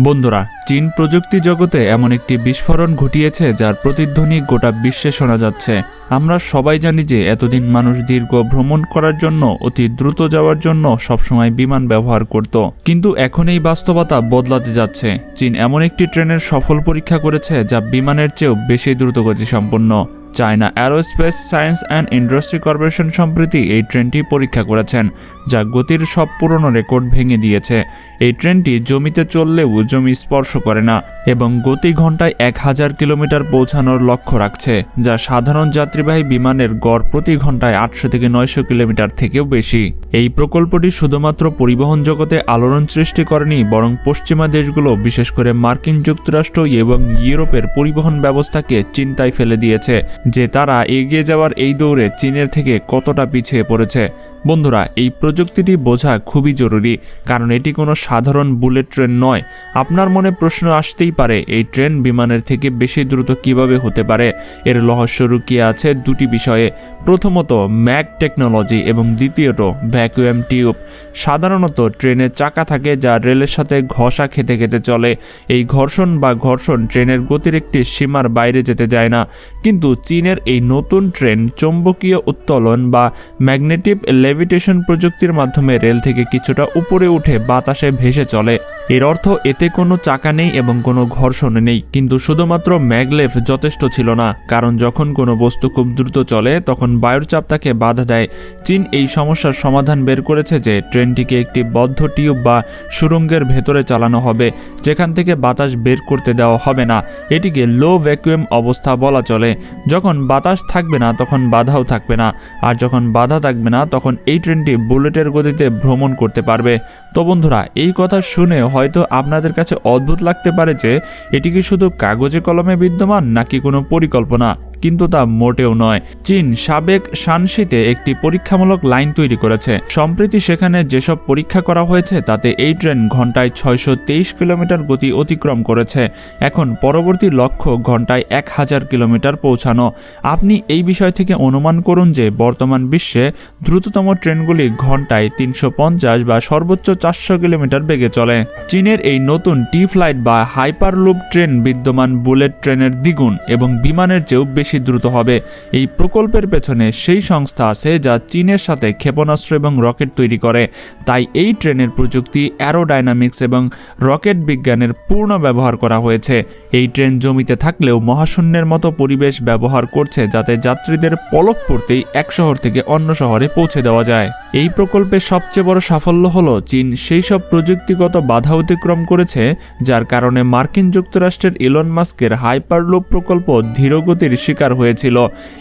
বন্ধুরা, চীন প্রযুক্তি জগতে এমন একটি বিস্ফোরণ ঘটিয়েছে যার প্রতিধ্বনি গোটা বিশ্বে শোনা যাচ্ছে। আমরা সবাই জানি যে এতদিন মানুষ দীর্ঘ ভ্রমণ করার জন্য, অতি দ্রুত যাওয়ার জন্য সবসময় বিমান ব্যবহার করত। কিন্তু এখন এই বাস্তবতা বদলাতে যাচ্ছে। চীন এমন একটি ট্রেনের সফল পরীক্ষা করেছে যা বিমানের চেয়েও বেশি দ্রুতগতি সম্পন্ন China aerospace science and industry corporation সম্প্রতি এই ট্রেনটি পরীক্ষা করেছেন, যা গতির সব পুরনো রেকর্ড ভেঙে দিয়েছে। এই ট্রেনটি জমিতে চললেও জমি স্পর্শ করে না এবং গতি ঘন্টায় এক হাজার কিলোমিটার পৌঁছানোর লক্ষ্য রাখছে, যা সাধারণ যাত্রীবাহী বিমানের গড় প্রতি ঘন্টায় আটশো থেকে নয়শো কিলোমিটার থেকেও বেশি। এই প্রকল্পটি শুধুমাত্র পরিবহন জগতে আলোড়ন সৃষ্টি করেনি, বরং পশ্চিমা দেশগুলো, বিশেষ করে মার্কিন যুক্তরাষ্ট্র এবং ইউরোপের পরিবহন ব্যবস্থাকে চিন্তায় ফেলে দিয়েছে। যে তারা এগিয়ে যাওয়ার এই দৌড়ে চীনের থেকে কতটা পিছিয়ে পড়েছে। বন্ধুরা, এই প্রযুক্তিটি বোঝা খুবই জরুরি, কারণ এটি কোনো সাধারণ বুলেট ট্রেন নয়। আপনার মনে প্রশ্ন আসতেই পারে, এই ট্রেন বিমানের থেকে বেশি দ্রুত কীভাবে হতে পারে? এর রহস্য লুকিয়ে আছে দুটি বিষয়ে। প্রথমত ম্যাক টেকনোলজি এবং দ্বিতীয়ত, ভ্যাকুয়াম টিউব। সাধারণত ট্রেনের চাকা থাকে যা রেলের সাথে ঘষা খেতে খেতে চলে। এই ঘর্ষণ বা ঘর্ষণ ট্রেনের গতির একটি সীমার বাইরে যেতে যায় না। কিন্তু চীনের এই নতুন ট্রেন চৌম্বকীয় উত্তোলন বা ম্যাগনেটিভ লেভিটেশন প্রযুক্তির মাধ্যমে রেল থেকে কিছুটা উপরে উঠে বাতাসে ভেসে চলে। এর অর্থ এতে কোনো চাকা নেই এবং কোনো ঘর্ষণ নেই। কিন্তু শুধুমাত্র ম্যাগলেভ যথেষ্ট ছিল না, কারণ যখন কোনো বস্তু খুব দ্রুত চলে, তখন বায়ুর চাপ তাকে বাধা দেয়। চীন এই সমস্যার সমাধান বের করেছে যে ট্রেনটিকে একটি বদ্ধ টিউব বা সুরঙ্গের ভেতরে চালানো হবে, যেখান থেকে বাতাস বের করতে দেওয়া হবে না। এটিকে লো ভ্যাকুয়াম অবস্থা বলা চলে। যখন বাতাস থাকবে না, তখন বাধাও থাকবে না। আর যখন বাধা থাকবে না, তখন এই ট্রেনটি বুলেটের গতিতে ভ্রমণ করতে পারবে। তো বন্ধুরা, এই কথা শুনে হয়তো আপনাদের কাছে অদ্ভুত লাগতে পারে যে, এটি কি শুধু কাগজে কলমে বিদ্যমান নাকি কোনো পরিকল্পনা? কিন্তু তা মোটেও নয়। চীন সাবেক শানসিতে একটি পরীক্ষামূলক লাইন তৈরি করেছে। সম্প্রতি সেখানে যেসব পরীক্ষা করা হয়েছে, তাতে এই ট্রেন ঘন্টায় ছয়শো তেইশ কিলোমিটার গতি অতিক্রম করেছে। এখন পরবর্তী লক্ষ্য ঘন্টায় এক হাজার কিলোমিটার পৌঁছানো। আপনি এই বিষয় থেকে অনুমান করুন যে বর্তমান বিশ্বে দ্রুততম ট্রেনগুলি ঘন্টায় তিনশো পঞ্চাশ বা সর্বোচ্চ চারশো কিলোমিটার বেগে চলে। চীনের এই নতুন টি ফ্লাইট বা হাইপারলুপ ট্রেন বিদ্যমান বুলেট ট্রেনের দ্বিগুণ এবং বিমানের চেয়েও বেশি দ্রুত হবে। এই প্রকল্পের পেছনে সেই সংস্থা আছে যা চীনের সাথে ক্ষেপণাস্ত্র এবং রকেট তৈরি করে। তাই এই ট্রেনের প্রযুক্তি, অ্যারোডাইনামিক্স এবং রকেট বিজ্ঞানের পূর্ণ ব্যবহার করা হয়েছে। এই ট্রেন জমিতে থাকলেও মহাশূন্যের মতো পরিবেশ ব্যবহার করছে যাতে যাত্রীদের পলক পড়তেই এক শহর থেকে অন্য শহরে পৌঁছে দেওয়া যায়। এই প্রকল্পের সবচেয়ে বড় সাফল্য হল, চীন সেই সব প্রযুক্তিগত বাধা অতিক্রম করেছে, যার কারণে মার্কিন যুক্তরাষ্ট্রের ইলন মাস্কের হাইপারলুপ প্রকল্প ধীরগতির শিকার হয়েছিল।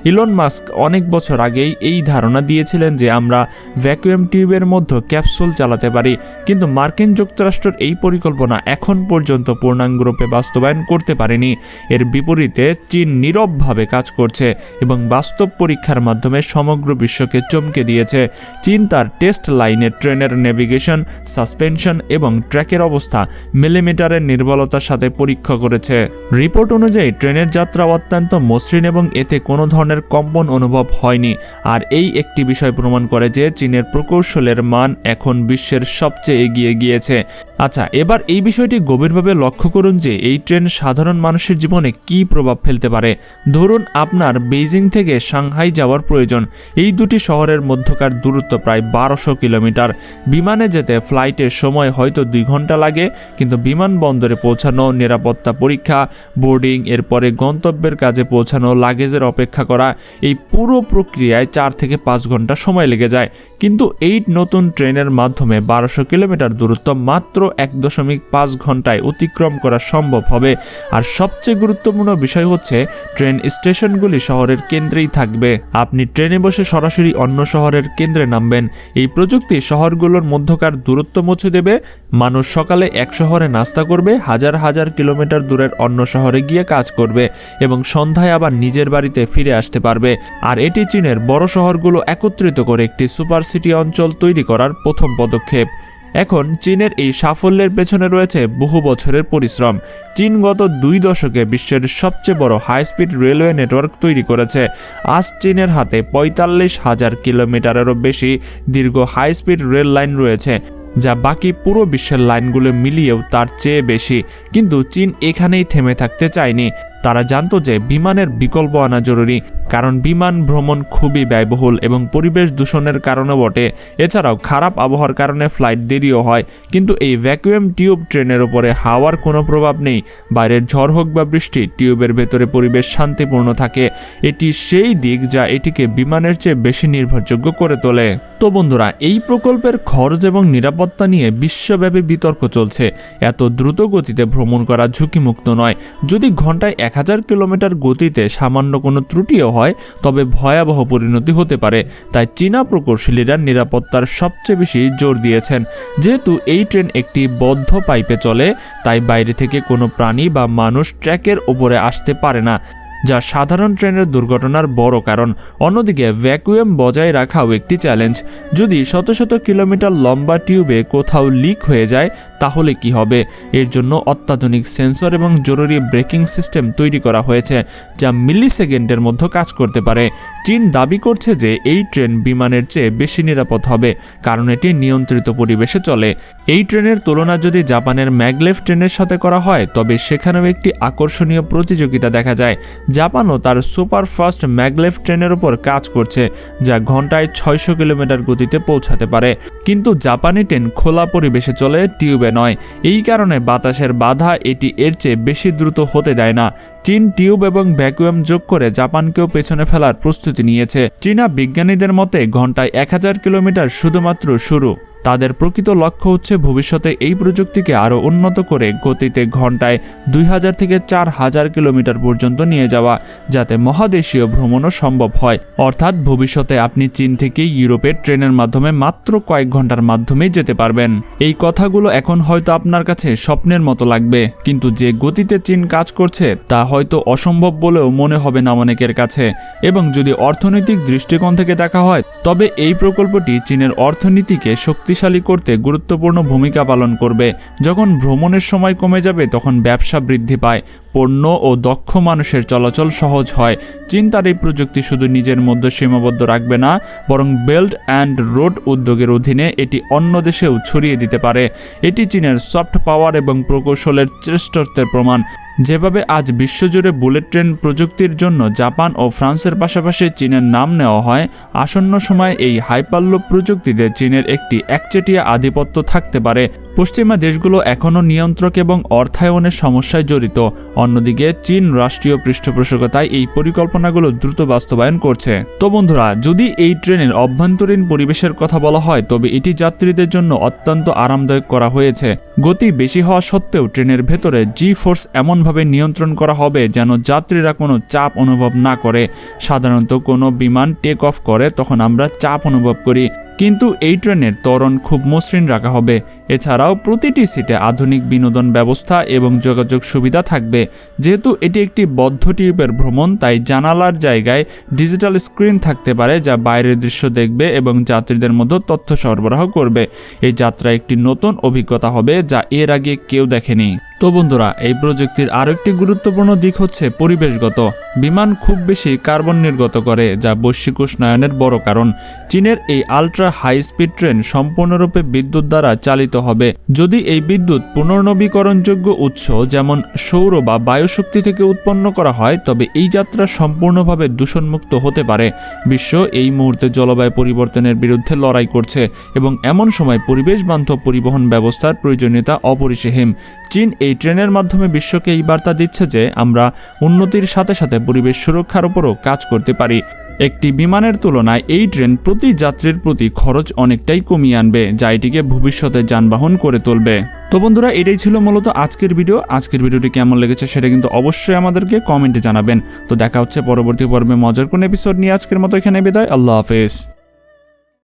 ইলন মাস্ক অনেক বছর আগেই এই ধারণা দিয়েছিলেন যে আমরা ভ্যাকুয়াম টিউবের মধ্যে ক্যাপসুল চালাতে পারি। কিন্তু মার্কিন যুক্তরাষ্ট্রের এই পরিকল্পনা এখন পর্যন্ত পূর্ণাঙ্গরূপে বাস্তবায়ন করতে পারেনি। এর বিপরীতে চীন নীরবভাবে কাজ করছে এবং বাস্তব পরীক্ষার মাধ্যমে সমগ্র বিশ্বকে চমকে দিয়েছে। চীন তার টেস্ট লাইনে ট্রেনের নেভিগেশন, সাসপেনশন এবং ট্র্যাকের অবস্থা মিলিমিটারের নির্বলতার সাথে পরীক্ষা করেছে। রিপোর্ট অনুযায়ী, ট্রেনের যাত্রা অত্যন্ত মসৃণ এবং এতে কোনো ধরনের কম্পন অনুভব হয়নি। আর এই একটি বিষয় প্রমাণ করে যে চীনের প্রকৌশলের মান এখন বিশ্বের সবচেয়ে এগিয়ে গিয়েছে। আচ্ছা এবার এই বিষয়টি গভীরভাবে লক্ষ্য করুন যে এই ট্রেন সাধারণ মানুষের জীবনে কী প্রভাব ফেলতে পারে। ধরুন আপনার বেইজিং থেকে সাংহাই যাওয়ার প্রয়োজন। এই দুটি শহরের মধ্যকার দূরত্ব প্রায় বারোশো কিলোমিটার। বিমানে যেতে ফ্লাইটের সময় হয়তো দুই ঘণ্টা লাগে, কিন্তু বিমানবন্দরে পৌঁছানো, নিরাপত্তা পরীক্ষা, বোর্ডিং, এরপরে গন্তব্যের কাজে পৌঁছানো, লাগেজের অপেক্ষা করা, এই পুরো প্রক্রিয়ায় চার থেকে পাঁচ ঘণ্টা সময় লেগে যায়। কিন্তু এই নতুন ট্রেনের মাধ্যমে বারোশো কিলোমিটার দূরত্ব মাত্র এক দশমিক পাঁচ ঘন্টায় অতিক্রম করা সম্ভব হবে। আর সবচেয়ে গুরুত্বপূর্ণ বিষয় হচ্ছে, ট্রেন স্টেশনগুলি শহরের কেন্দ্রেই থাকবে। আপনি ট্রেনে বসে সরাসরি অন্য শহরের কেন্দ্রে নামবেন। এই প্রযুক্তি শহরগুলোর মধ্যকার দূরত্ব মুছে দেবে। মানুষ সকালে এক শহরে নাস্তা করবে, হাজার হাজার কিলোমিটার দূরের অন্য শহরে গিয়ে কাজ করবে এবং সন্ধ্যায় আবার নিজের বাড়িতে ফিরে আসতে পারবে। আর এটি চীনের বড় শহরগুলো একত্রিত করে একটি সুপার সিটি অঞ্চল তৈরি করার প্রথম পদক্ষেপ। এখন চীনের এই সাফল্যের পেছনে রয়েছে বহু বছরের পরিশ্রম। চীন গত দুই দশকে বিশ্বের সবচেয়ে বড় হাই স্পিড রেলওয়ে নেটওয়ার্ক তৈরি করেছে। আজ চীনের হাতে পঁয়তাল্লিশ হাজার কিলোমিটারেরও বেশি দীর্ঘ হাই স্পিড রেল লাইন রয়েছে, যা বাকি পুরো বিশ্বের লাইনগুলো মিলিয়েও তার চেয়ে বেশি। কিন্তু চীন এখানেই থেমে থাকতে চায়নি। তারা জানতো যে বিমানের বিকল্প আনা জরুরি, কারণ বিমান ভ্রমণ খুবই ব্যয়বহুল এবং পরিবেশ দূষণের কারণে বটে। এছাড়াও খারাপ আবহাওয়ার কারণে ফ্লাইট দেরিও হয়, কিন্তু এই ভ্যাকুয়াম টিউব ট্রেনের ওপরে হাওয়ার কোনো প্রভাব নেই। বাইরের ঝড় হোক বা বৃষ্টি, টিউবের ভেতরে পরিবেশ শান্তিপূর্ণ থাকে। এটি সেই দিক যা এটিকে বিমানের চেয়ে বেশি নির্ভরযোগ্য করে তোলে। তো বন্ধুরা, এই প্রকল্পের খরচ এবং নিরাপত্তা নিয়ে বিশ্বব্যাপী বিতর্ক চলছে। এত দ্রুত গতিতে ভ্রমণ করা ঝুঁকিমুক্ত নয়। যদি ঘন্টায় এক হাজার কিলোমিটার গতিতে সামান্য কোনো ত্রুটিও হয়, তবে ভয়াবহ পরিণতি হতে পারে, তাই চীনা প্রকৌশলীরা নিরাপত্তার সবচেয়ে বেশি জোর দিয়েছেন। যেহেতু এই ট্রেন একটি বদ্ধ পাইপে চলে, তাই বাইরে থেকে কোনো প্রাণী বা মানুষ ট্র্যাকের ওপরে আসতে পারে না। যা সাধারণ ট্রেনের দুর্ঘটনার বড় কারণ। অন্যদিকে, ভ্যাকুয়াম বজায় রাখাও একটি চ্যালেঞ্জ। যদি শত শত কিলোমিটার লম্বা টিউবে কোথাও লিক হয়ে যায়, তাহলে কি হবে? এর জন্য অত্যাধুনিক সেন্সর এবং জরুরি ব্রেকিং সিস্টেম তৈরি করা হয়েছে, যা মিলি সেকেন্ডের মধ্যে কাজ করতে পারে। চীন দাবি করছে যে এই ট্রেন বিমানের চেয়ে বেশি নিরাপদ হবে, কারণ এটি নিয়ন্ত্রিত পরিবেশে চলে। এই ট্রেনের তুলনা যদি জাপানের ম্যাগলেভ ট্রেনের সাথে করা হয়, তবে সেখানেও একটি আকর্ষণীয় প্রতিযোগিতা দেখা যায় জাপানও তার সুপার ফাস্ট ম্যাগলেভ ট্রেনের উপর কাজ করছে, যা ঘন্টায় ছয়শো কিলোমিটার গতিতে পৌঁছাতে পারে। কিন্তু জাপানি ট্রেন খোলা পরিবেশে চলে টিউবে নয়। এই কারণে বাতাসের বাধা এটি এর চেয়ে বেশি দ্রুত হতে দেয় না। চীন টিউব এবং ভ্যাকুয়াম যোগ করে জাপানকেও পেছনে ফেলার প্রস্তুতি নিয়েছে। চীনা বিজ্ঞানীদের মতে ঘন্টায় এক হাজার কিলোমিটার শুধুমাত্র শুরু। তাদের প্রকৃত লক্ষ্য হচ্ছে ভবিষ্যতে এই প্রযুক্তিকে আরও উন্নত করে গতিতে ঘন্টায় দুই হাজার থেকে চার হাজার কিলোমিটার পর্যন্ত নিয়ে যাওয়া, যাতে মহাদেশীয় ভ্রমণও সম্ভব হয়। অর্থাৎ ভবিষ্যতে আপনি চীন থেকে ইউরোপের ট্রেনের মাধ্যমে মাত্র কয়েক ঘণ্টার মাধ্যমেই যেতে পারবেন। এই কথাগুলো এখন হয়তো আপনার কাছে স্বপ্নের মতো লাগবে, কিন্তু যে গতিতে চীন কাজ করছে, তা হয়তো অসম্ভব বলেও মনে হবে না অনেকের কাছে। এবং যদি অর্থনৈতিক দৃষ্টিকোণ থেকে দেখা হয় তবে এই প্রকল্পটি চীনের অর্থনীতিকে শক্তিশালী করতে গুরুত্বপূর্ণ ভূমিকা পালন করবে। যখন ভ্রমণের সময় কমে যাবে, তখন ব্যবসা বৃদ্ধি পায়, পণ্য ও দক্ষ মানুষের চলাচল সহজ হয়। চীন তার এই প্রযুক্তি শুধু নিজের মধ্যে সীমাবদ্ধ রাখবে না, বরং বেল্ট অ্যান্ড রোড উদ্যোগের অধীনে এটি অন্য দেশেও ছড়িয়ে দিতে পারে। এটি চীনের সফট পাওয়ার এবং প্রকৌশলের শ্রেষ্ঠত্বের প্রমাণ। যেভাবে আজ বিশ্বজুড়ে বুলেট ট্রেন প্রযুক্তির জন্য জাপান ও ফ্রান্সের পাশাপাশি চীনের নাম নেওয়া হয়, আসন্ন সময়ে এই হাইপাল্লো প্রযুক্তিতে চীনের একটি একচেটিয়া আধিপত্য থাকতে পারে। পশ্চিমা দেশগুলো এখনও নিয়ন্ত্রক এবং অর্থায়নের সমস্যায় জড়িত। অন্যদিকে চীন রাষ্ট্রীয় পৃষ্ঠপোষকতায় এই পরিকল্পনাগুলো দ্রুত বাস্তবায়ন করছে। তো বন্ধুরা, যদি এই ট্রেনের অভ্যন্তরীণ পরিবেশের কথা বলা হয়, তবে এটি যাত্রীদের জন্য অত্যন্ত আরামদায়ক করা হয়েছে। গতি বেশি হওয়া সত্ত্বেও ট্রেনের ভেতরে জি ফোর্স এমনভাবে নিয়ন্ত্রণ করা হবে যেন যাত্রীরা কোনো চাপ অনুভব না করে। সাধারণত কোনো বিমান টেক অফ করে, তখন আমরা চাপ অনুভব করি। কিন্তু এই ট্রেনের ত্বরণ খুব মসৃণ রাখা হবে। এছাড়াও প্রতিটি সিটে আধুনিক বিনোদন ব্যবস্থা এবং যোগাযোগ সুবিধা থাকবে। যেহেতু এটি একটি বদ্ধ টিউবের ভ্রমণ, তাই জানালার জায়গায় ডিজিটাল স্ক্রিন থাকতে পারে যা বাইরের দৃশ্য দেখবে এবং যাত্রীদের মধ্যে তথ্য সরবরাহ করবে। এই যাত্রা একটি নতুন অভিজ্ঞতা হবে যা এর আগে কেউ দেখেনি। তো বন্ধুরা, এই প্রযুক্তির আরও একটি গুরুত্বপূর্ণ দিক হচ্ছে পরিবেশগত। বিমান খুব বেশি কার্বন নির্গত করে, যা বৈশ্বিক উষ্ণায়নের বড় কারণ। চীনের এই আলট্রা হাই স্পিড ট্রেন সম্পূর্ণরূপে বিদ্যুৎ দ্বারা চালিত হবে। যদি এই বিদ্যুৎ পুনর্নবীকরণযোগ্য উৎস, যেমন সৌর বা বায়ুশক্তি থেকে উৎপন্ন করা হয়, তবে এই যাত্রা সম্পূর্ণভাবে দূষণমুক্ত হতে পারে। বিশ্ব এই মুহূর্তে জলবায়ু পরিবর্তনের বিরুদ্ধে লড়াই করছে এবং এমন সময় পরিবেশ বান্ধব পরিবহন ব্যবস্থার প্রয়োজনীয়তা অপরিসীম। চীন এই ট্রেনের মাধ্যমে বিশ্বকে এই বার্তা দিচ্ছে যে আমরা উন্নতির সাথে সাথে পরিবেশ সুরক্ষার উপরও কাজ করতে পারি। একটি বিমানের তুলনায় এই ট্রেন প্রতি যাত্রীর প্রতি খরচ অনেকটাই কমিয়ে আনবে, যা এটিকে ভবিষ্যতে যানবাহন করে তুলবে। তো বন্ধুরা, এটাই ছিল মূলত আজকের ভিডিও। আজকের ভিডিওটি কেমন লেগেছে সেটা কিন্তু অবশ্যই আমাদেরকে কমেন্টে জানাবেন। তো দেখা হচ্ছে পরবর্তী পর্বে মজার কোন এপিসোড নিয়ে আজকের মতো এখানে বিদায়। আল্লাহ হাফেজ।